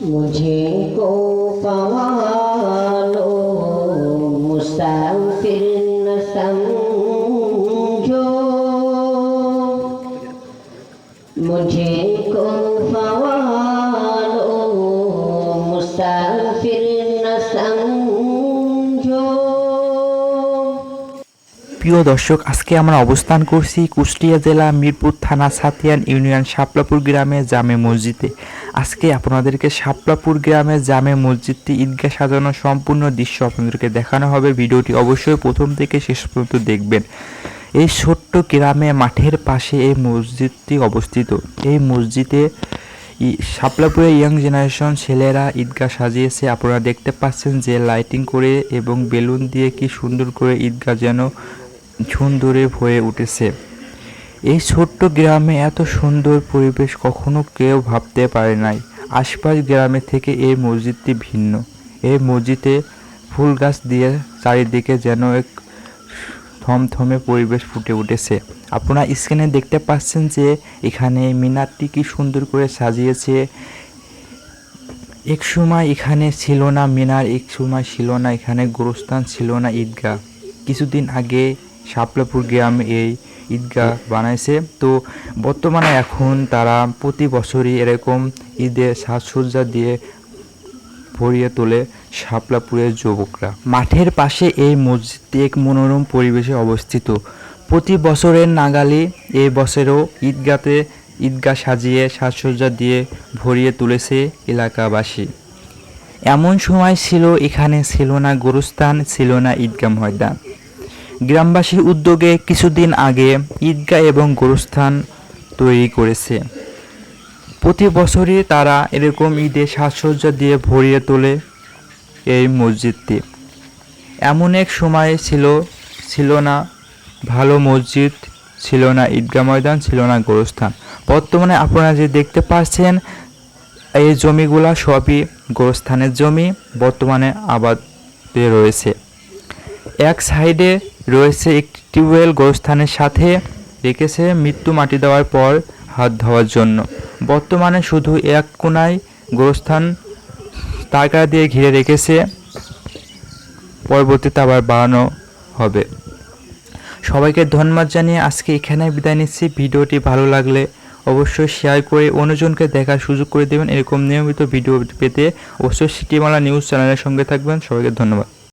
मुझे को पवालो मुसाफिर न समझो मुझे को पवालो मुसाफिर প্রিয় দর্শক, আজকে আমরা অবস্থান করছি কুষ্টিয়া জেলা মিরপুর থানা সাতিয়ান ইউনিয়ন শাপলাপুর গ্রামে জামে মসজিদে। আজকে আপনাদেরকে শাপলাপুর গ্রামে জামে মসজিদটি ঈদগাহ সাজানো সম্পূর্ণ দৃশ্য আপনাদেরকে দেখানো হবে। ভিডিওটি অবশ্যই প্রথম থেকে শেষ পর্যন্ত দেখবেন। এই ছোট্ট গ্রামে মাঠের পাশে এই মসজিদটি অবস্থিত। এই মসজিদে ই- শাপলাপুরে ইয়াং জেনারেশন ছেলেরা ঈদগাহ সাজিয়েছে। আপনারা দেখতে পাচ্ছেন যে লাইটিং করে এবং বেলুন দিয়ে কি সুন্দর করে ঈদগাহ যেন সুন্দরে হয়ে উঠেছে। এই ছোট্ট গ্রামে এত সুন্দর পরিবেশ কখনো কেউ ভাবতে পারে নাই। আশপাশ গ্রামে থেকে এই মসজিদটি ভিন্ন। এই মসজিদে ফুল গাছ দিয়ে চারিদিকে যেন এক থমথমে পরিবেশ ফুটে উঠেছে। আপনারা স্ক্রিনে দেখতে পাচ্ছেন যে এখানে মিনারটি কি সুন্দর করে সাজিয়েছে। এক সময় এখানে ছিল না মিনার, এক সময় ছিল না এখানে গোরস্থান, ছিল না ঈদগাহ। কিছুদিন আগে শাপলাপুর গ্রামে এই ঈদগাহ বানাইছে। তো বর্তমানে এখন তারা প্রতি বছরই এরকম ঈদের সাজসজ্জা দিয়ে ভরিয়ে তোলে শাপলাপুরের যুবকরা। মাঠের পাশে এই মসজিদটি এক মনোরম পরিবেশে অবস্থিত। প্রতি বছরের নাগালি এই বছরেও ঈদগাতে ঈদগাহ সাজিয়ে সাজসজ্জা দিয়ে ভরিয়ে তুলেছে এলাকাবাসী। এমন সময় ছিল এখানে ছিল না গোরস্থান ছিল না ঈদগাহ ময়দান। গ্রামবাসীর উদ্যোগে কিছুদিন আগে ঈদগাহ এবং গোরস্থান তৈরি করেছে। প্রতি বছরই তারা এরকম ঈদে সাজসজ্জা দিয়ে ভরিয়ে তোলে এই মসজিদটি। এমন এক সময় ছিল ছিল না, ভালো মসজিদ ছিল না, ঈদগাহ ময়দান ছিল না, গোরস্থান। বর্তমানে আপনারা যে দেখতে পাচ্ছেন, এই জমিগুলা সবই গোরস্থানের জমি, বর্তমানে আবাদে রয়েছে। এক সাইডে রয়েছে একটি টিউবওয়েল গোরস্থানের সাথে রেখেছে মৃত্যু মাটি দেওয়ার পর হাত ধোয়ার জন্য। বর্তমানে শুধু এক কোনায় গোরস্থান টাকা দিয়ে ঘিরে রেখেছে। পরবর্তীতে আবার বাড়ানো হবে। সবাইকে ধন্যবাদ জানিয়ে আজকে এখানে বিদায় নিচ্ছি। ভিডিওটি ভালো লাগলে অবশ্যই শেয়ার করে অন্যজনকে দেখার সুযোগ করে দেবেন। এরকম নিয়মিত ভিডিও পেতে অবশ্যই সিটিমালা নিউজ চ্যানেলের সঙ্গে থাকবেন। সবাইকে ধন্যবাদ।